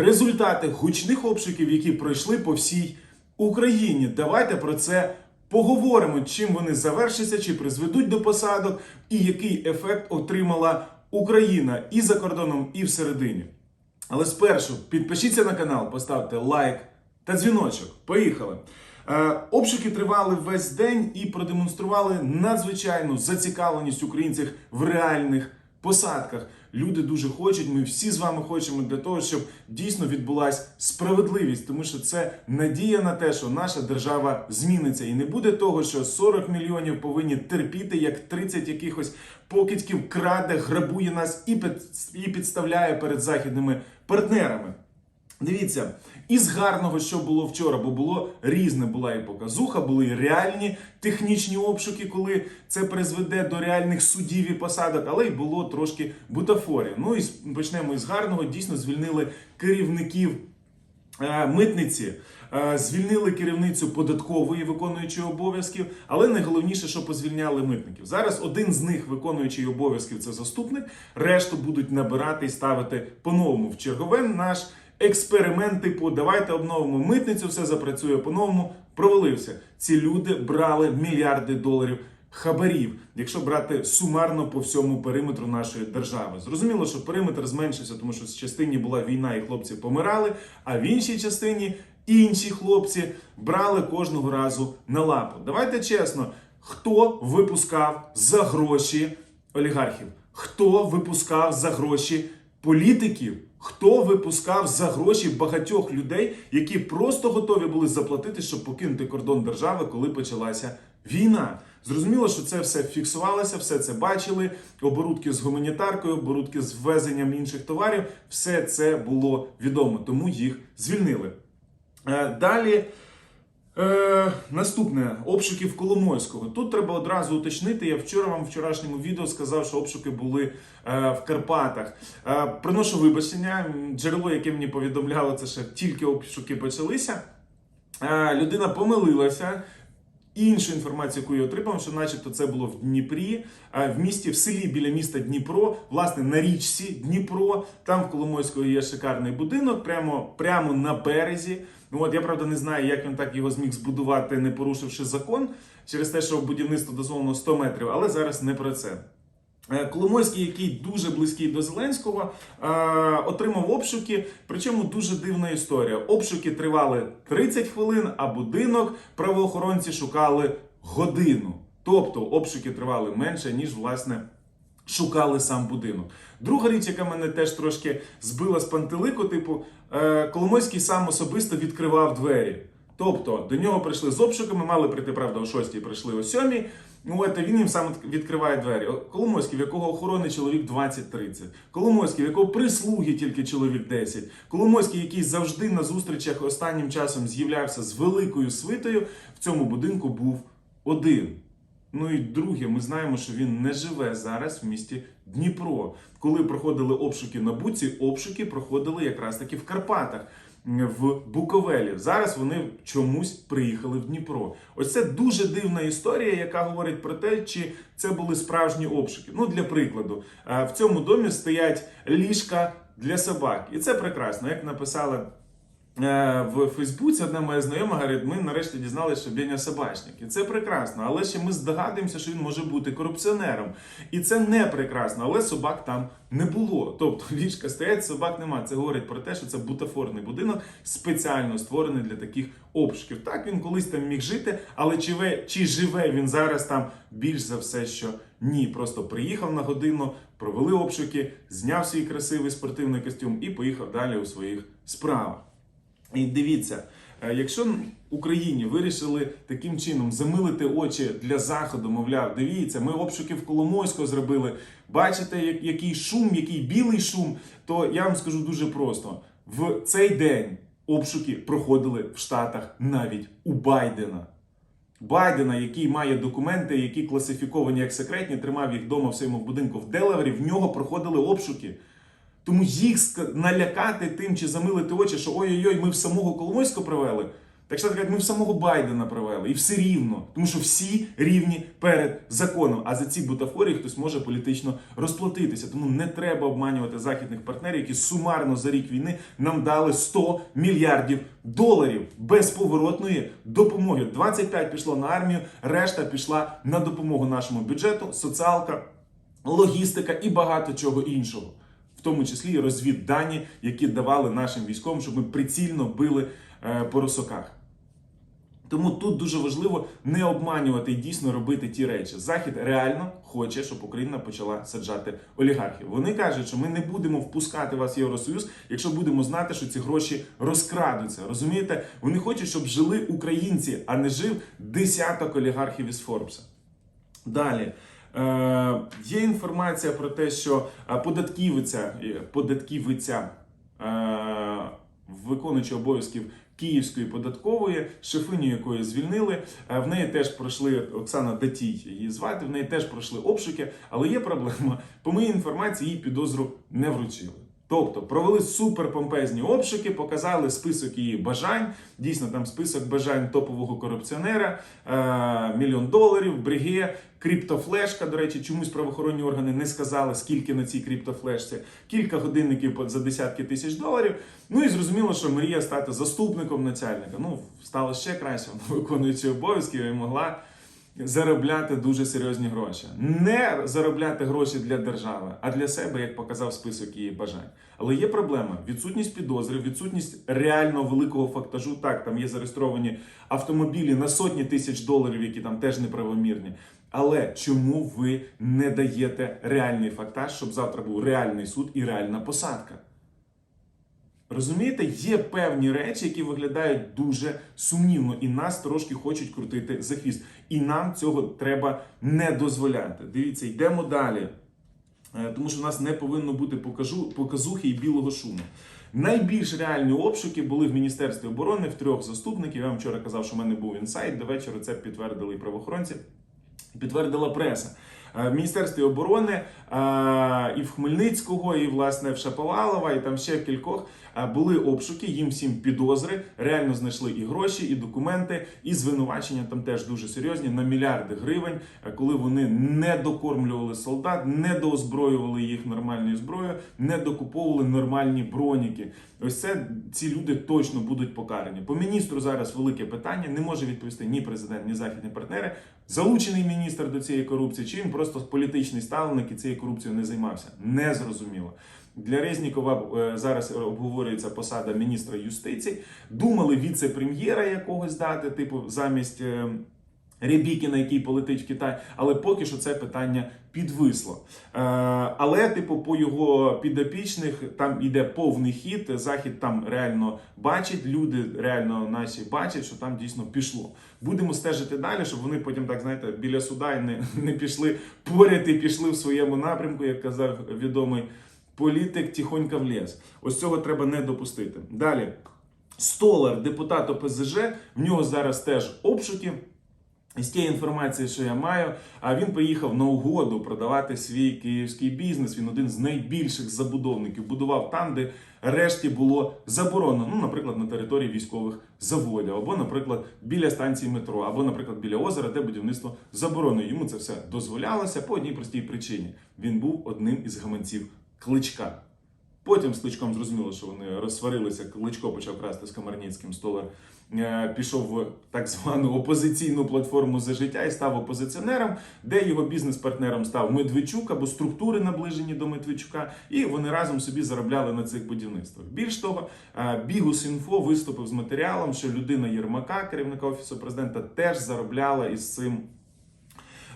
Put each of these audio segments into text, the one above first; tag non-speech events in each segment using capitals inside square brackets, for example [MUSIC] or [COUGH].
результати гучних обшуків, які пройшли по всій Україні. Давайте про це поговоримо, чим вони завершаться, чи призведуть до посадок, і який ефект отримала Україна і за кордоном, і всередині. Але спершу підпишіться на канал, поставте лайк та дзвіночок. Поїхали! Е, Обшуки тривали весь день і продемонстрували надзвичайну зацікавленість українців в реальних посадках. Люди дуже хочуть. Ми всі з вами хочемо для того, щоб дійсно відбулася справедливість, тому що це надія на те, що наша держава зміниться, і не буде того, що 40 мільйонів повинні терпіти, як 30 якихось покидьків краде, грабує нас і під- і підставляє перед західними партнерами. Дивіться, із гарного, що було вчора, бо було різне, була і показуха, були і реальні технічні обшуки, коли це призведе до реальних судів і посадок, але й було трошки бутафорії. Ну і почнемо із гарного. Дійсно звільнили керівників е, митниці. е, Звільнили керівницю податкової виконуючої обов'язків, але найголовніше, що позвільняли митників. Зараз один з них, виконуючий обов'язків, це заступник. Решту будуть набирати і ставити по-новому в чергове. Наш експеримент, типу, давайте обновимо митницю, все запрацює по-новому. Провалився. Ці люди брали мільярди доларів хабарів, якщо брати сумарно по всьому периметру нашої держави. Зрозуміло, що периметр зменшився, тому що в частині була війна і хлопці помирали, а в іншій частині інші хлопці брали кожного разу на лапу. Давайте чесно, хто випускав за гроші олігархів? Хто випускав за гроші політиків? Хто випускав за гроші багатьох людей, які просто готові були заплатити, щоб покинути кордон держави, коли почалася війна? Зрозуміло, що це все фіксувалося, все це бачили. Оборудки з гуманітаркою, оборудки з ввезенням інших товарів, все це було відомо, тому їх звільнили. Е, Далі. Е, наступне обшуків Коломойського. Тут треба одразу уточнити. Я вчора вам в вчорашньому відео сказав, що обшуки були е, в Карпатах. Е, приношу вибачення. Джерело, яке мені повідомляло, це ще тільки обшуки почалися. Е, людина помилилася. Іншу інформацію, яку я отримав, що начебто це було в Дніпрі, е, в місті, в селі біля міста Дніпро, власне, на річці Дніпро. Там в Коломойського є шикарний будинок, прямо, прямо на березі. Ну от я правда не знаю, як він так його зміг збудувати, не порушивши закон, через те, що будівництво дозволено 100 метрів, але зараз не про це. Е, Коломойський, який дуже близький до Зеленського, е, отримав обшуки. Причому дуже дивна історія. Обшуки тривали 30 хвилин, а будинок правоохоронці шукали годину. Тобто обшуки тривали менше, ніж власне. Шукали сам будинок. Друга річ, яка мене теж трошки збила з пантелику, типу, е, Коломойський сам особисто відкривав двері. Тобто до нього прийшли з обшуками, мали прийти, правда, о 6 прийшли о 7 Ну, от він їм сам відкриває двері. Коломойський, в якого охорони чоловік 20-30. Коломойський, в якого прислуги тільки чоловік 10. Коломойський, який завжди на зустрічах останнім часом з'являвся з великою свитою, в цьому будинку був один. Ну і друге, ми знаємо, що він не живе зараз в місті Дніпро. Коли проходили обшуки на Буці, обшуки проходили якраз таки в Карпатах. В Буковелі зараз вони чомусь приїхали в Дніпро. Ось це дуже дивна історія, яка говорить про те, чи це були справжні обшуки. Ну, для прикладу, е, в цьому домі стоять ліжка для собак, і це прекрасно. Як написала в Фейсбуці одна моя знайома говорить, ми нарешті дізналися, що Беня собачник. І це прекрасно. Але ще ми здогадуємося, що він може бути корупціонером. І це не прекрасно, але собак там не було. Тобто [LAUGHS] ліжка стоять, собак нема. Це говорить про те, що це бутафорний будинок, спеціально створений для таких обшуків. Так він колись там міг жити, але чи, ве- чи живе він зараз там більш за все, що ні. Просто приїхав на годину, провели обшуки, зняв свій красивий спортивний костюм і поїхав далі у своїх справах. І дивіться, е, якщо Україні вирішили таким чином замилити очі для заходу, мовляв, дивіться, ми обшуки в Коломойського зробили. Бачите, який шум, який білий шум, то я вам скажу дуже просто: в цей день обшуки проходили в Штатах навіть у Байдена. Байдена, який має документи, які класифіковані як секретні, тримав їх вдома в своєму будинку в Делавері, в нього проходили обшуки. Тому їх налякати тим чи замилити очі, що ой-ой-ой, ми в самого Коломойського привели. Так що кажуть, ми в самого Байдена провели, і все рівно, тому що всі рівні перед законом. А за ці бутафорії хтось може політично розплатитися. Тому не треба обманювати західних партнерів, які сумарно за рік війни нам дали 100 мільярдів доларів безповоротної допомоги. 25 пішло на армію, решта пішла на допомогу нашому бюджету, соціалка, логістика і багато чого іншого. В тому числі і розвіддані, які давали нашим військовим, щоб ми прицільно били е, по росоках. Тому тут дуже важливо не обманювати і дійсно робити ті речі. Захід реально хоче, щоб Україна почала саджати олігархів. Вони кажуть, що ми не будемо впускати вас в Євросоюз, якщо будемо знати, що ці гроші розкрадуться. Розумієте? Вони хочуть, щоб жили українці, а не жив десяток олігархів із Форбса. Далі. Е, є інформація про те, що е, податківиця, е, податківиця виконуючи обов'язків Київської податкової, шефиню якої звільнили. В неї теж пройшли Оксана Датій, її звати. В неї теж пройшли обшуки, але є проблема. По моїй інформації, її підозру не вручили. Тобто провели суперпомпезні обшуки, показали список її бажань. Дійсно, там список бажань топового корупціонера, е, мільйон доларів, бриге, криптофлешка. До речі, чомусь правоохоронні органи не сказали, скільки на цій криптофлешці, кілька годинників за десятки тисяч доларів. Ну і зрозуміло, що мрія стати заступником начальника. Ну, стало ще краще, [LAUGHS] вона виконуючи обов'язки і могла заробляти дуже серйозні гроші. Не заробляти гроші для держави, а для себе, як показав список її бажань. Але є проблема: відсутність підозри, відсутність реально великого фактажу. Так, там є зареєстровані автомобілі на сотні тисяч доларів, які там теж неправомірні. Але чому ви не даєте реальний фактаж, щоб завтра був реальний суд і реальна посадка? Розумієте, є певні речі, які виглядають дуже сумнівно, і нас трошки хочуть крутити за хвіст. І нам цього треба не дозволяти. Дивіться, йдемо далі. Е, Тому що у нас не повинно бути покажу, показухи і білого шуму. Найбільш реальні обшуки були в Міністерстві оборони в трьох заступників. Я вам вчора казав, що в мене був інсайт. До вечора це підтвердили і правоохоронці, підтвердила преса. Е, В Міністерстві оборони е, і в Хмельницького, і власне в Шаповалова, і там ще в кількох були обшуки. Їм всім підозри. Реально знайшли і гроші, і документи, і звинувачення там теж дуже серйозні на мільярди гривень, е, коли вони не докормлювали солдат, не доозброювали їх нормальною зброєю, не докуповували нормальні броніки. Ось це ці люди точно будуть покарані. По міністру зараз велике питання. Не може відповісти ні президент, ні західні партнери. Залучений міністр до цієї корупції, чи він просто політичний ставленик і цією корупцією не займався? Не зрозуміло. Для Резнікова е, зараз обговорюється посада міністра юстиції. Думали віце-прем'єра якогось дати, типу, замість. е, Рябікіна, який полетить в Китай, але поки що це питання підвисло. Е, але, типу, по його підопічних там йде повний хід. Захід там реально бачить, люди реально наші бачать, що там дійсно пішло. Будемо стежити далі, щоб вони потім, так знаєте, біля суда не, не пішли поряд і пішли в своєму напрямку, як казав відомий політик, тихонько в ліс. Ось цього треба не допустити. Далі. Столар, депутат ОПЗЖ, в нього зараз теж обшуки. З тієї інформації, що я маю, а він приїхав на угоду продавати свій київський бізнес. Він один з найбільших забудовників. Будував там, де решті було заборонено. Ну, наприклад, на території військових заводів, або, наприклад, біля станції метро, або, наприклад, біля озера, де будівництво заборонено. Йому це все дозволялося по одній простій причині. Він був одним із гаманців кличка. Потім з кличком зрозуміло, що вони розсварилися. Кличко почав красти з Комарніцьким. Столар е, пішов в так звану опозиційну платформу за життя і став опозиціонером, де його бізнес-партнером став Медведчук або структури наближені до Медведчука, і вони разом собі заробляли на цих будівництвах. Більш того, е, Бігус Інфо виступив з матеріалом, що людина Єрмака, керівника офісу президента, теж заробляла із цим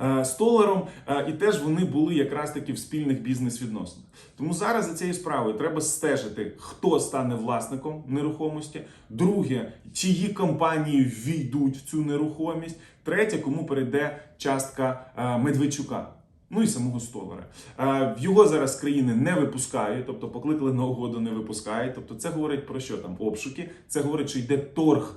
е, столаром, е, і теж вони були якраз таки в спільних бізнес-відносинах. Тому зараз за цією справою треба стежити, хто стане власником нерухомості. Друге, чиї компанії ввійдуть в цю нерухомість. Третє, кому перейде частка е, Медведчука. Ну і самого столара. Е, Його зараз країни не випускають, тобто покликали на угоду, не випускають. Тобто, це говорить про що там? Обшуки. Це говорить, що йде торг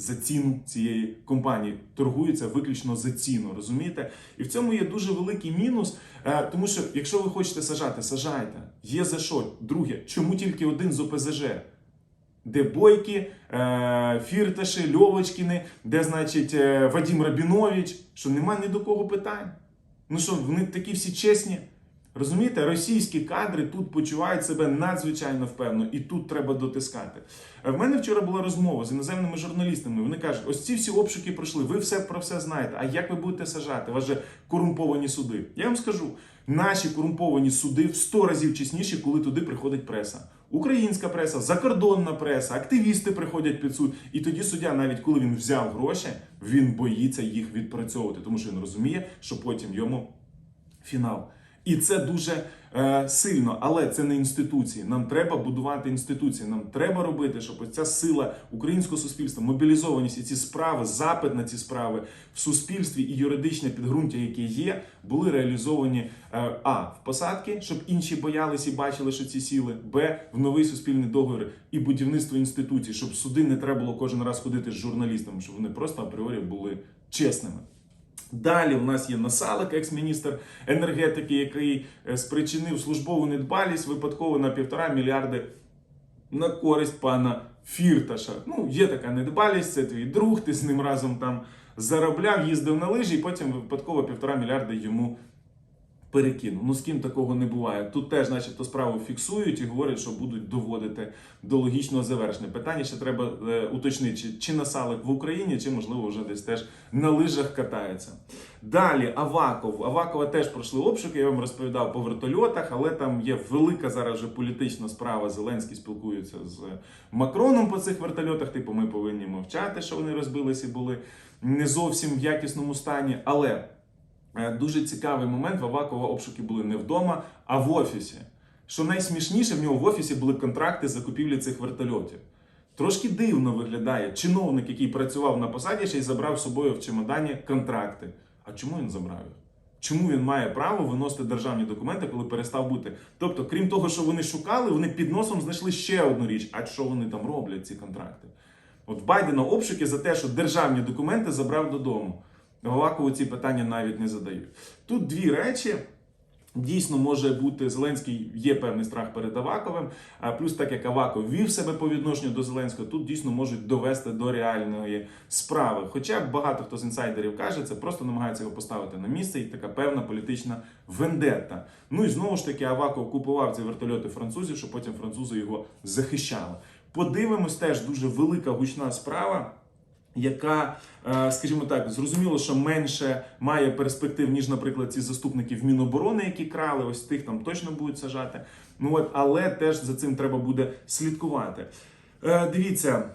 за ціну цієї компанії. Торгуються виключно за ціну, розумієте? І в цьому є дуже великий мінус, е, тому що якщо ви хочете сажати, сажайте. Є за що. Друге, чому тільки один з ОПЗЖ? Де Бойки, е, Фірташі, Льовочкіни, де, значить, е, Вадим Рабінович, що нема ні до кого питань. Ну що, вони такі всі чесні. Розумієте, російські кадри тут почувають себе надзвичайно впевнено, і тут треба дотискати. В мене вчора була розмова з іноземними журналістами. Вони кажуть, ось ці всі обшуки пройшли, ви все про все знаєте. А як ви будете сажати? Вас корумповані суди. Я вам скажу, наші корумповані суди в 100 разів чесніші, коли туди приходить преса. Українська преса, закордонна преса, активісти приходять під суд. І тоді суддя, навіть коли він взяв гроші, він боїться їх відпрацьовувати, тому що він розуміє, що потім йому фінал. І це дуже е, сильно, але це не інституції. Нам треба будувати інституції. Нам треба робити, щоб ось ця сила українського суспільства, мобілізованість і ці справи, запит на ці справи в суспільстві і юридичне підґрунтя, яке є, були реалізовані е, а в посадки, щоб інші боялись і бачили, що ці сіли, б в новий суспільний договір і будівництво інституцій, щоб суди не треба було кожен раз ходити з журналістами, щоб вони просто апріорі були чесними. Далі в нас є Насалик, екс-міністр енергетики, який е, спричинив службову недбалість випадково на півтора мільярди на користь пана Фірташа. Ну, є така недбалість, це твій друг, ти з ним разом там заробляв, їздив на лижі, і потім випадково півтора мільярди йому перекинув. Ну з ким такого не буває. Тут теж, начебто, справу фіксують і говорять, що будуть доводити до логічного завершення. Питання ще треба е, уточнити, чи, чи насалик в Україні, чи можливо вже десь теж на лижах катається. Далі Аваков. Авакова теж пройшли обшуки. Я вам розповідав по вертольотах, але там є велика зараз вже політична справа. Зеленський спілкується з Макроном по цих вертольотах. Типу, ми повинні мовчати, що вони розбилися і були не зовсім в якісному стані. Але Дуже цікавий момент. В Авакова обшуки були не вдома, а в офісі. Що найсмішніше, в нього в офісі були контракти закупівлі цих вертольотів. Трошки дивно виглядає чиновник, який працював на посаді, ще й забрав з собою в чемодані контракти. А чому він забрав їх? Чому він має право виносити державні документи, коли перестав бути? Тобто, крім того, що вони шукали, вони під носом знайшли ще одну річ. А що вони там роблять, ці контракти? От Байдена обшуки за те, що державні документи забрав додому. Авакову ці питання навіть не задають. Тут дві речі. Дійсно, може бути Зеленський є певний страх перед Аваковим. А плюс, так як Аваков вів себе по відношенню до Зеленського, тут дійсно можуть довести до реальної справи. Хоча багато хто з інсайдерів каже, це просто намагається його поставити на місце і така певна політична вендетта. Ну і знову ж таки, Аваков купував ці вертольоти французів, щоб потім французи його захищали. Подивимось, теж дуже велика гучна справа яка, е, скажімо так, зрозуміло, що менше має перспектив, ніж, наприклад, ці заступники в Міноборони, які крали, ось тих там точно будуть сажати. Ну от, але теж за цим треба буде слідкувати. Е, Дивіться.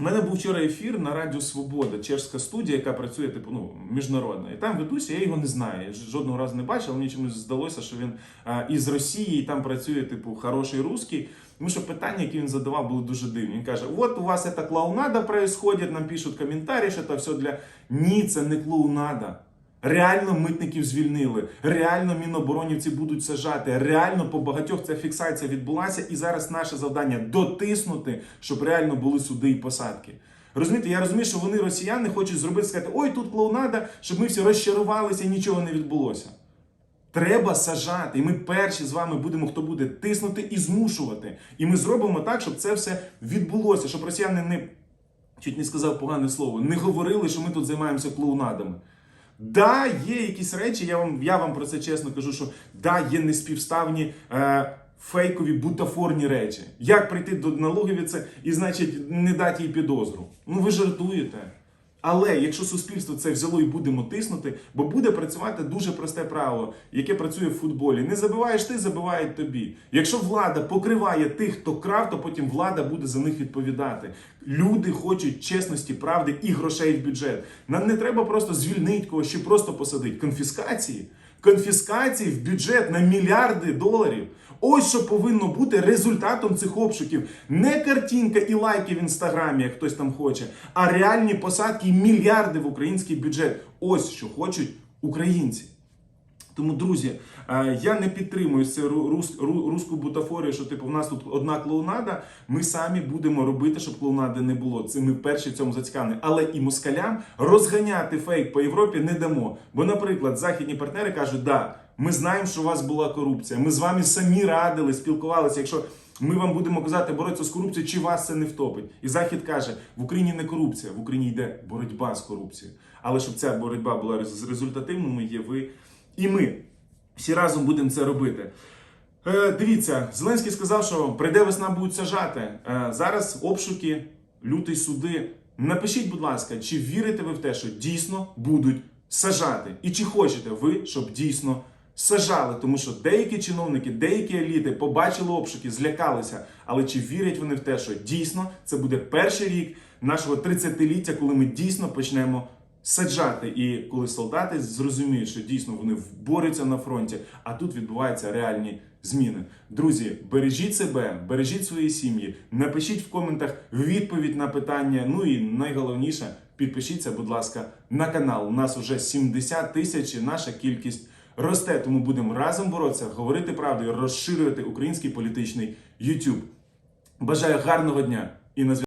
У мене був вчора ефір на Радіо Свобода, чешська студія, яка працює типу ну міжнародна. І там ведуся, я його не знаю. Я жодного разу не бачив, але мені чомусь здалося, що він а, із Росії і там працює, типу, хороший русський. Тому що питання, які він задавав, були дуже дивні. Він каже: От у вас ця клоунада происходит, нам пишуть коментарі, що це все для. Ні, це не клоунада. Реально митників звільнили, реально міноборонівці будуть сажати. Реально по багатьох ця фіксація відбулася, і зараз наше завдання дотиснути, щоб реально були суди і посадки. Розумієте, я розумію, що вони росіяни хочуть зробити сказати, ой, тут клоунада, щоб ми всі розчарувалися і нічого не відбулося. Треба сажати, і ми перші з вами будемо, хто буде тиснути і змушувати. І ми зробимо так, щоб це все відбулося, щоб росіяни не чуть не сказав погане слово, не говорили, що ми тут займаємося клоунадами. Да, є якісь речі, я вам я вам про це чесно кажу, що да, є неспівставні е, фейкові бутафорні речі. Як прийти до налоговіці і, значить, не дати їй підозру? Ну ви жартуєте. Але якщо суспільство це взяло і будемо тиснути, бо буде працювати дуже просте правило, яке працює в футболі. Не забиваєш ти, забивають тобі. Якщо влада покриває тих, хто крав, то потім влада буде за них відповідати. Люди хочуть чесності, правди і грошей в бюджет. Нам не треба просто звільнити когось чи просто посадити. Конфіскації. Конфіскації в бюджет на мільярди доларів. Ось що повинно бути результатом цих обшуків. Не картинка і лайки в інстаграмі, як хтось там хоче, а реальні посадки і мільярди в український бюджет. Ось що хочуть українці. Тому, друзі, е, я не підтримую цю рус- ру- бутафорію, що типу в нас тут одна клоунада. Ми самі будемо робити, щоб клоунади не було. Це ми перші цьому зацікавлені. Але і москалям розганяти фейк по Європі не дамо. Бо, наприклад, західні партнери кажуть, да, ми знаємо, що у вас була корупція. Ми з вами самі радили, спілкувалися. Якщо Ми вам будемо казати боротися з корупцією, чи вас це не втопить. І Захід каже: в Україні не корупція, в Україні йде боротьба з корупцією. Але щоб ця боротьба була рез- результативною, є ви і ми. Всі разом будемо це робити. Е, дивіться, Зеленський сказав, що прийде весна, будуть сажати. Е, зараз обшуки, лютий суди. Напишіть, будь ласка, чи вірите ви в те, що дійсно будуть сажати? І чи хочете ви, щоб дійсно сажали? Тому що деякі чиновники, деякі еліти побачили обшуки, злякалися. Але чи вірять вони в те, що дійсно це буде перший рік нашого 30-ліття, коли ми дійсно почнемо саджати, і коли солдати зрозуміють, що дійсно вони борються на фронті, а тут відбуваються реальні зміни. Друзі, бережіть себе, бережіть свої сім'ї, напишіть в коментах відповідь на питання. Ну і найголовніше, підпишіться, будь ласка, на канал. У нас вже 70 тисяч, і наша кількість росте. Тому будемо разом боротися, говорити правду і розширювати український політичний YouTube. Бажаю гарного дня і на зв'язку.